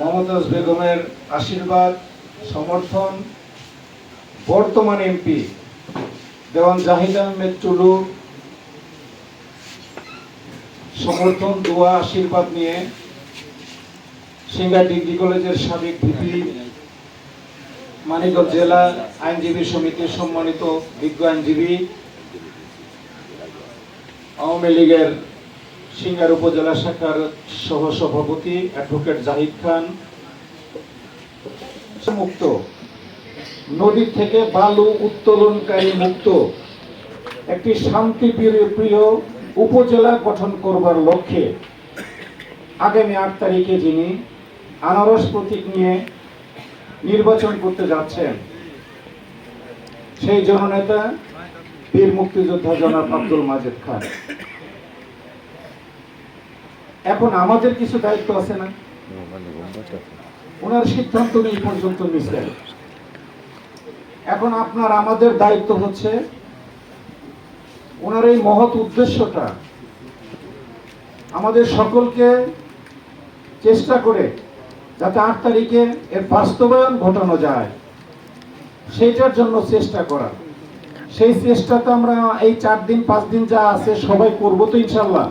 মমতাজ বেগমের আশীর্বাদ, সমর্থন, বর্তমান এমপি দেওয়ান জাহিদ আহমেদ টুলু সমর্থন, দোয়া, আশীর্বাদ নিয়ে সিঙ্গা ডিগ্রি কলেজের সাবেক ভিপি, মানিকগঞ্জ জেলা আইনজীবী সমিতির সম্মানিত বিজ্ঞ আইনজীবী, আওয়ামী লীগের সিঙ্গার উপজেলা শাখার সহ সভাপতি অ্যাডভোকেট জাহিদ খান। মুক্ত। নদী থেকে বালু উত্তোলনকারী মুক্ত। একটি শান্তি প্রিয় উপজেলা গঠন করবার লক্ষ্যে আগামী আট তারিখে যিনি আনারস প্রতীক নিয়ে নির্বাচন করতে যাচ্ছেন, সেই জননেতা বীর মুক্তিযোদ্ধা জনাব আব্দুল মাজেদ খান। এখন আমাদের কিছু দায়িত্ব আছে না? ওনার সিদ্ধান্ত এই পর্যন্ত নিছেন এখন আপনার আমাদের দায়িত্ব হচ্ছে, ওনার এই মহৎ উদ্দেশ্যটা আমাদের সকলকে চেষ্টা করে যাতে আট তারিখে এর বাস্তবায়ন ঘটানো যায়, সেইটার জন্য চেষ্টা করা। সেই চেষ্টা তো আমরা এই চার দিন, পাঁচ দিন যা আছে সবাই করব তো ইনশাল্লাহ।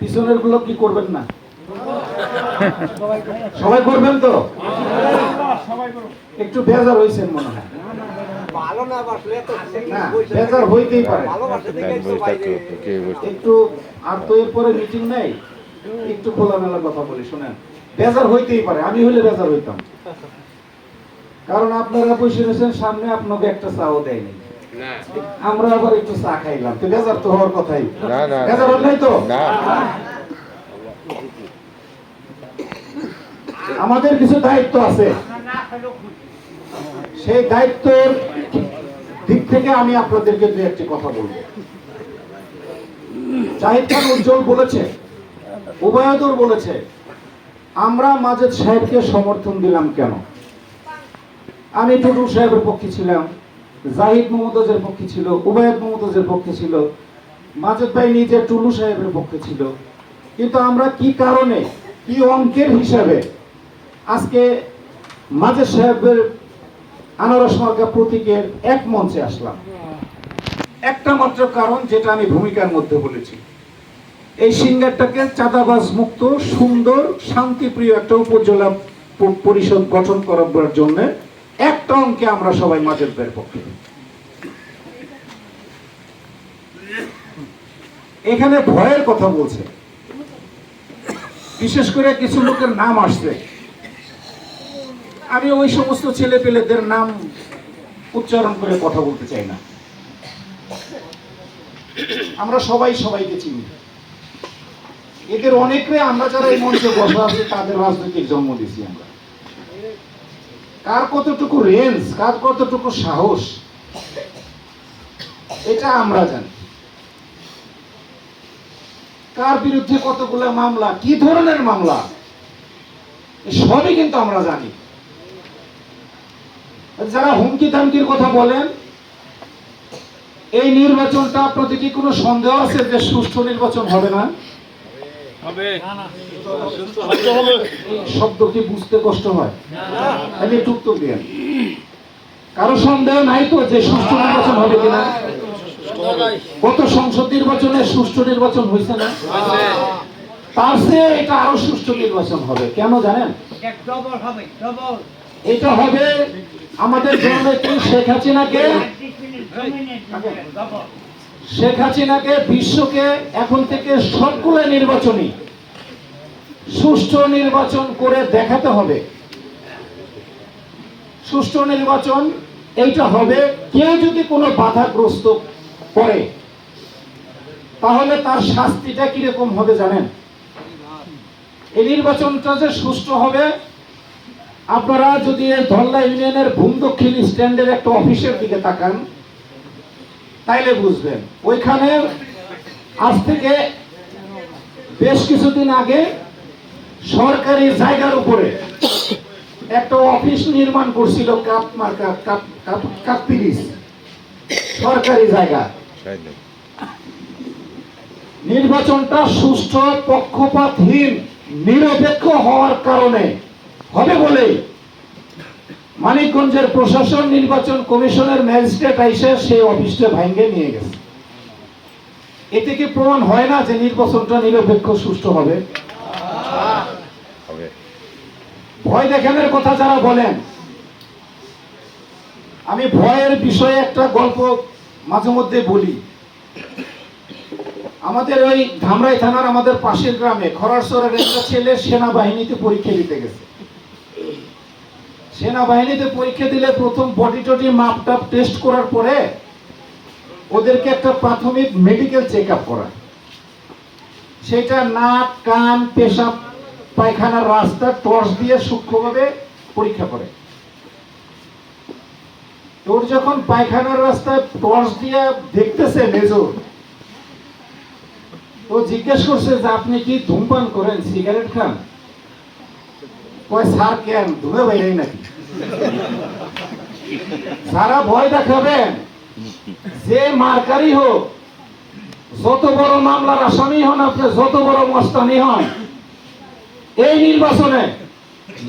পিছনেরগুলো কি করবেন না? সবাই করবেন তো? একটু বেজার হয়েছেন মনে হয়। ভালো না বাসলে তো না বেজার হইতেই পারে। ভালোবাসা থেকে একটু বাইরে একটু আর তো এরপরে মিটিং নেই। একটু খোলামেলা কথা বলি শোনেন। বেজার হইতেই পারে আমি হলে বেজার হইতাম। কারণ আপনারা বসে রয়েছেন সামনে আপনাকে একটা চাও দেয়নি। আমরা আবার একটু চা খাইলাম। তো বেজার তো হওয়ার কথাই। না, না, না। বেজার নাই তো? না। আমাদের কিছু দায়িত্ব আছে। সেই দায়িত্বের দিক থেকে আমি আপনাদেরকে দু একটি কথা বলব। জাহিদ খান উজ্জ্বল বলেছে উভয়দুর বলেছে আমরা মাজেদ সাহেবকে সমর্থন দিলাম কেন? আমি টুটু সাহেবের পক্ষে ছিলাম। জাহিদ মমতাজের পক্ষে ছিল, উবায়দ মমতাজের পক্ষে ছিল, মাজেদ ভাই নিজে টুলু সাহেবের পক্ষে ছিল। কিন্তু আমরা কি কারণে, কি অঙ্কের হিসাবে আজকে মাজেদ সাহেবের আনারস মার্কা প্রতীকের এক মঞ্চে আসলাম? একটা মাত্র কারণ যেটা আমি ভূমিকার মধ্যে বলেছি। এই সিঙ্গারটাকে চাঁদাবাজ মুক্ত, সুন্দর, শান্তিপ্রিয় একটা উপজেলা পরিষদ গঠন করার জন্য একটা অঙ্কে আমরা সবাই মাজেদদের পক্ষে। এখানে ভয়ের কথা বলছে। বিশেষ করে কিছু লোকের নাম আসছে। আমি ওই সমস্ত ছেলে পেলেদের নাম উচ্চারণ করে কথা বলতে চাই না। আমরা সবাই সবাইকে চিনি। এদের অনেকে আমরা যারা এই মঞ্চে বসা আছে, তাদের রাজনৈতিক জন্ম দিছি আমরা। কার কতটুকু রেঞ্জ কার কতটুকু সাহস? এটা আমরা জানি। কার বিরুদ্ধে কতগুলো মামলা, কি ধরনের মামলা সবই কিন্তু আমরা জানি। যারা হুমকি ধামকির কথা বলেন, এই নির্বাচনটা আপনাদের কি কোনো সন্দেহ আছে যে সুষ্ঠু নির্বাচন হবে না? শব্দ কি বুঝতে কষ্ট হয়। আমি একটু উত্তর দিন কারও সন্দেহ নাই তো যে সুষ্ঠু নির্বাচন হবে কিনা? গত সংসদ নির্বাচনে সুষ্ঠু নির্বাচন হয়েছে না? তার চেয়ে এটা আরও সুষ্ঠু নির্বাচন হবে। কেন জানেন? হবে এটা হবে আমাদের জননেত্রী শেখ হাসিনাকে? শেখ হাসিনাকে বিশ্বকে এখন থেকে সবগুলো নির্বাচনী। সুষ্ঠু নির্বাচন করে দেখাতে হবে। সুষ্ঠু নির্বাচন এইটা হবে, কেউ যদি কোনো বাধাগ্রস্ত করে তাহলে তার শাস্তিটা কীরকম হবে জানেন? এই নির্বাচনটা যে সুষ্ঠু হবে, আপনারা যদি ধল্লা ইউনিয়নের ভূম দক্ষিণ স্ট্যান্ডের একটা অফিসের দিকে তাকান তাইলে বুঝবেন। ওইখানে আজ থেকে বেশ কিছুদিন আগে সরকারি জায়গার উপরে একটা অফিস নির্মাণ করছিল কাপ মার্কা, কাপ কাপ পিরিস সরকারি জায়গা। নির্বাচনটা সুষ্ঠু পক্ষপাতহীন, নিরপেক্ষ হওয়ার কারণে হবে বলে মানিকগঞ্জের প্রশাসন নির্বাচন কমিশনের ম্যাজিস্ট্রেট আইসে সেই অফিসটা ভাঙ্গে নিয়ে গেছে। এতে কি প্রমাণ হয় না যে নির্বাচনটা নিরপেক্ষ সুষ্ঠু হবে। হবে। ভয় দেখানোর কথা যারা বলেন আমি ভয়ের বিষয়ে একটা গল্প মাঝে মধ্যে বলি। আমাদের ওই ধামরাই থানার আমাদের পাশের গ্রামে খরারসরের একটা ছেলে সেনাবাহিনীতে পরীক্ষা দিতে গেছে। সেনাবাহিনীতে পরীক্ষা দিলে প্রথম বডি টডি মাপ টাপ টেস্ট করার পরে ওদেরকে একটা প্রাথমিক মেডিকেল চেক আপ করা সেটা নাক, কান, পেশাব, পায়খানার রাস্তা টর্চ দিয়ে সূক্ষ্মভাবে পরীক্ষা করে। তোর যখন পায়খানার রাস্তায় টর্চ দিয়ে দেখতেছে মেজর তো জিজ্ঞেস করছে যে, আপনি কি ধূমপান করেন? সিগারেট খান? কয়, স্যার কেন ধুমে বাইরে নাকি? সারা ভয় দেখাবেন। যে মার্কারি হোক, যত বড় মামলার আসামি হন আপনি, যত বড় মস্তানি হন, এই নির্বাচনে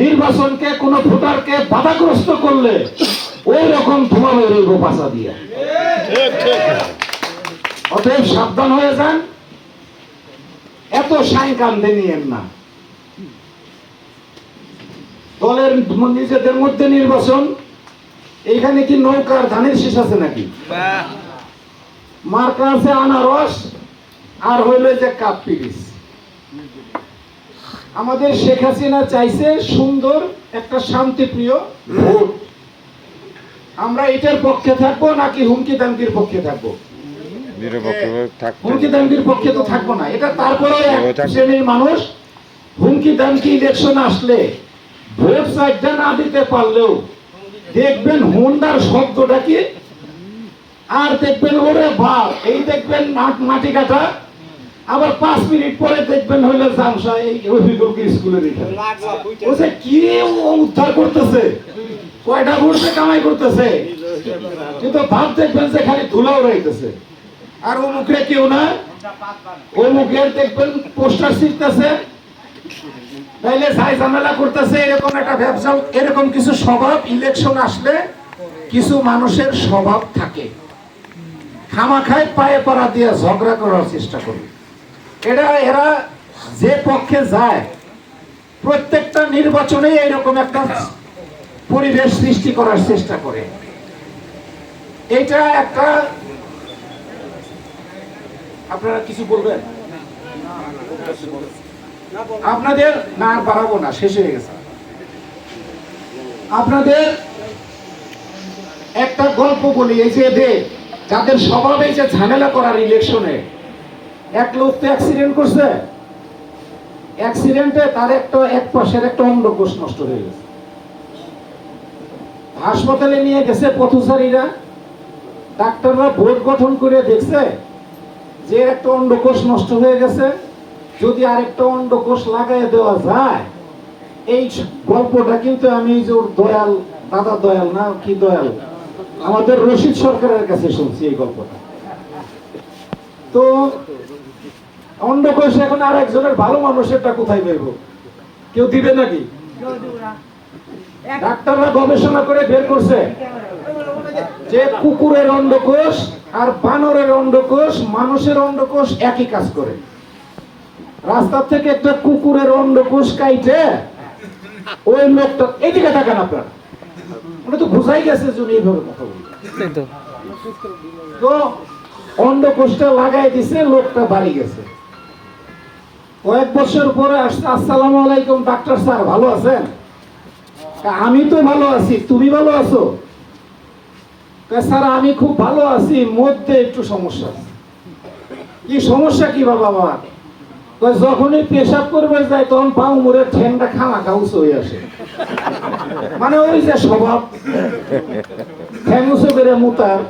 নির্বাচনকে কোন ভোটারকে বাধাগ্রস্ত করলে ওই রকম ধোঁয়া বেরোইব পাশা দিয়ে। অতএব সাবধান হয়ে যান। এত সাই কান্দে নিয়েন না। দলের নিজেদের মধ্যে নির্বাচন এইখানে কি নৌকার ধানের শীষ আছে নাকি? মার্কা আছে আনারস আর হইল যে কাপ পিরিস আমাদের শেখ হাসিনা চাইছে সুন্দর একটা শান্তিপ্রিয় ভোট। আমরা এটার পক্ষে থাকব নাকি হুমকি দামকির পক্ষে থাকব? হুমকি দামকির পক্ষে তো থাকব না। এটা তারপরে শ্রেণির মানুষ হুমকি দামকি ইলেকশন আসলে সাইডটা না দিতে পারলেও দেখবেন হুন্ডার শব্দটা কি? আর দেখবেন, ওরে বাপ, এই দেখবেন মাটি কাটা আবার পাঁচ মিনিট পরে দেখবেন হইল জামসা এই এখানে লাগল বুঝতে ও কি উদ্ধার করতেছে? কয়টা ঘুরছে, কামাই করতেছে? কিন্তু ভাব দেখবেন যে খালি ধুলাও রইতেছে। আর ও মুখে কেউ না? ও মুখের দেখবেন পোস্টার ছিটতেছে তাইলে যাই ঝামেলা করতেছে, এরকম একটা ব্যবসা, এরকম কিছু স্বভাব ইলেকশন আসলে কিছু মানুষের স্বভাব থাকে। খামাখায় পায়ে পড়া দিয়ে ঝগড়া করার চেষ্টা করবে এরা এরা যে পক্ষে যায়, প্রত্যেকটা নির্বাচনে এরকম একটা পরিবেশ সৃষ্টি করার চেষ্টা করে। এটা একটা আপনারা কিছু বলবেন? আপনাদের না আর বাড়াবো না, শেষ হয়ে গেছে। আপনাদের একটা গল্প বলি, এই যে এদের যাদের স্বভাব এই যে ঝামেলা করার ইলেকশনে এক লোক তো অ্যাক্সিডেন্ট করছে। অ্যাক্সিডেন্টে তার একটা এক পাশের একটা অন্ডকোষ নষ্ট হয়ে গেছে। হাসপাতালে নিয়ে গেছে পথচারীরা। ডাক্তাররা বোর্ড গঠন করে দেখছে যে একটা অন্ডকোষ নষ্ট হয়ে গেছে। যদি আরেকটা অন্ডকোষ লাগাই দেওয়া যায়, এই গল্পটা কিন্তু আমি যে দয়াল, দাদা দয়াল না, কি দয়াল? আমাদের রশিদ সরকারের কাছে শুনছি এই গল্পটা। তো অন্ডকোষ এখন আর একজনের ভালো মানুষেরটা কোথায় বেরবো কেউ দিবে নাকি? ডাক্তাররা গবেষণা করে বের করছে যে কুকুরের অন্ডকোষ আর বানরের অন্ডকোষ মানুষের অন্ডকোষ একই কাজ করে। রাস্তার থেকে একটা কুকুরের অন্ডকোষ কাইটে ওই লোকটা এইদিকে থাকেন আপনার। ওটা তো বুঝাই গেছে উনি এইভাবে কথা বলবেন তো অন্ডকোষটা লাগাই দিছে লোকটা বাড়ি গেছে। কয়েক বছর পরে আসছে আসসালামু আলাইকুম ডাক্তার স্যার ভালো আছেন? আমি তো ভালো আছি তুমি ভালো আছো? স্যার আমি খুব ভালো আছি মধ্যে একটু সমস্যা। কি সমস্যা কি বাবা আমার? কয় যখনই পেশাব করবে যায় তখন পাও মুড়ে ঠেংটা খামা খাউস হয়ে আসে। মানে ওই যে স্বভাব। করে মুতার।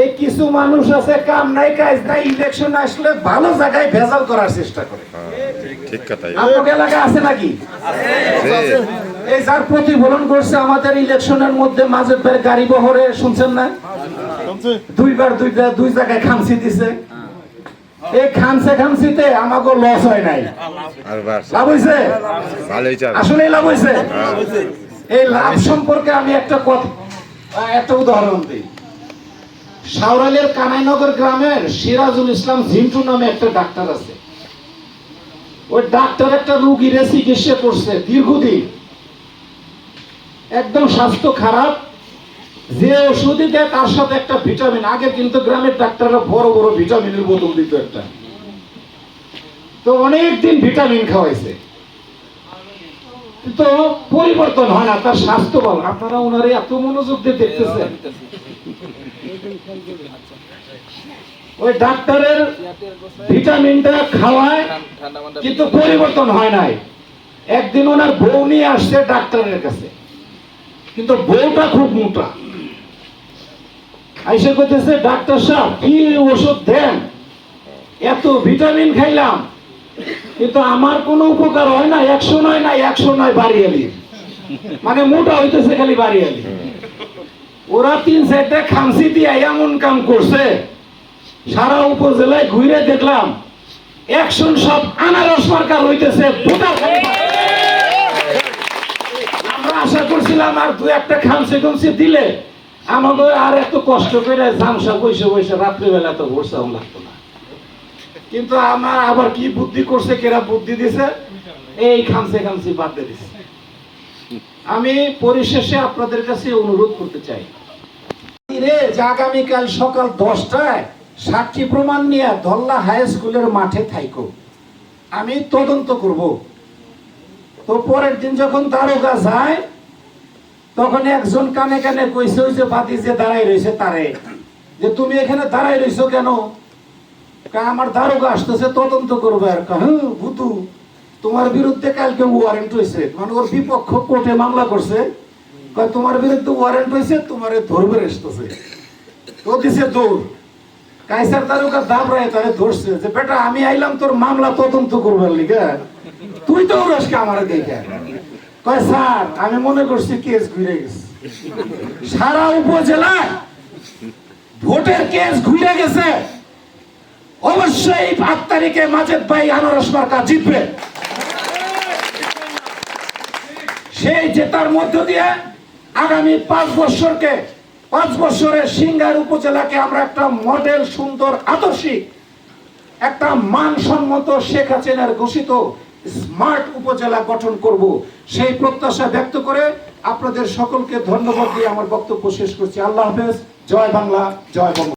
এই কিছু মানুষ আছে কাম নাই কাজ নাই ইলেকশন আসলে ভালো জায়গায় ভেজাল করার চেষ্টা করে। ঠিক কথাই। আপনার এলাকায় আছে নাকি? এই যার প্রতিফলন করছে আমাদের ইলেকশনের মধ্যে মাজেদ গাড়ি বহরে শুনছেন না? দুইবার দুইটা দুই জায়গায় খামসি দিছে। এই খামসে খামসিতে আমাকে লস হয় নাই। লাভ হয়েছে আসলে লাভ হয়েছে এই লাভ সম্পর্কে আমি একটা একটা উদাহরণ দিই। সাউরালের কানাইনগর গ্রামের সিরাজুল ইসলাম ঝিন্টু নামে একটা ডাক্তার আছে। ওই ডাক্তার একটা রুগীরে চিকিৎসা করছে দীর্ঘদিন। একদম স্বাস্থ্য খারাপ যে ওষুধই দেয়, তার সাথে একটা ভিটামিন। আগে কিন্তু গ্রামের ডাক্তাররা বড় বড় ভিটামিনের বোতল দিত একটা। তো অনেক দিন ভিটামিন খাওয়াইছে। তো পরিবর্তন হয় না, তার স্বাস্থ্য বল আপনারা ওনারে এত মনোযোগ দিয়ে দেখতেছেন। ওই ডাক্তারের ভিটামিনটা খাওয়ায়, কিন্তু পরিবর্তন হয় নাই। একদিন ওনার বউ নিয়ে আসছে ডাক্তারের কাছে। কিন্তু বউটা খুব মোটা। আইসে করতেছে ডাক্তার সাহেব, কি ওষুধ দেন? এত ভিটামিন খাইলাম, কিন্তু আমার কোনো উপকার হয় না, একশো নয় না একশো নয় বাড়িয়ালি। মানে মোটা হইতেছে খালি বাড়িয়ালি। ওরা তিন চারটা খামসি দিয়ে এমন কাম করছে, সারা উপজেলায় ঘুরে দেখলাম, একশন সব আনারস মার্কা হইতেছে আমরা আশা করছিলাম আর দু একটা খামসি খামসি দিলে আমাকে আর এত কষ্ট করে জামসা বসে বসে রাত্রিবেলা তো বসে লাগতো না। কিন্তু আমার আবার কি বুদ্ধি করছে, কেরা বুদ্ধি দিছে? এই খামসে খামসি বাদ দিয়ে দিছে। আমি পরিশেষে আপনাদের কাছে অনুরোধ করতে চাই। রে, যে আগামীকাল সকাল দশটায় সাক্ষী প্রমাণ নিয়ে ধল্লা হাই স্কুলের মাঠে থাইকো। আমি তদন্ত করব। তো পরের দিন যখন দারোগা যায় তখন একজন কানে কানে কইছে, ওই যে বাদি যে দাঁড়াই রয়েছে তারে। যে, তুমি এখানে দাঁড়াই রইছো কেন? আমার দারোগা আসতেছে, তদন্ত করবে আর হ্যাঁ ভুতু, তোমার বিরুদ্ধে কালকে ওয়ারেন্ট হয়েছে মানে ওর বিপক্ষ কোর্টে মামলা করছে। তোমার বিরুদ্ধে ওয়ারেন্ট হয়েছে তোমার ধরবে আসতেছে। তো দিছে দৌড় কাইসার দারোগা দাবড়ায় তারে ধরছে যে, বেটা, আমি আইলাম তোর মামলা তদন্ত করবার লিগে। তুই তো উড়াসকে আমার দেখে। কয়, স্যার, আমি মনে করছি কেস ঘুরে গেছে। সারা উপজেলায় ভোটের কেস ঘুরে গেছে। অবশ্যই আট তারিখে মাজেদ ভাই আনারস মার্কা জিতবে। সেই জেতার মধ্য দিয়ে আগামী পাঁচ বছরকে, পাঁচ বছরের সিঙ্গার উপজেলাকে আমরা একটা মডেল সুন্দর আদর্শিক একটা মানসম্মত শেখ হাসিনার ঘোষিত স্মার্ট উপজেলা গঠন করব। সেই প্রত্যাশা ব্যক্ত করে আপনাদের সকলকে ধন্যবাদ দিয়ে আমার বক্তব্য শেষ করছি। আল্লাহ হাফেজ। জয় বাংলা, জয় বঙ্গ।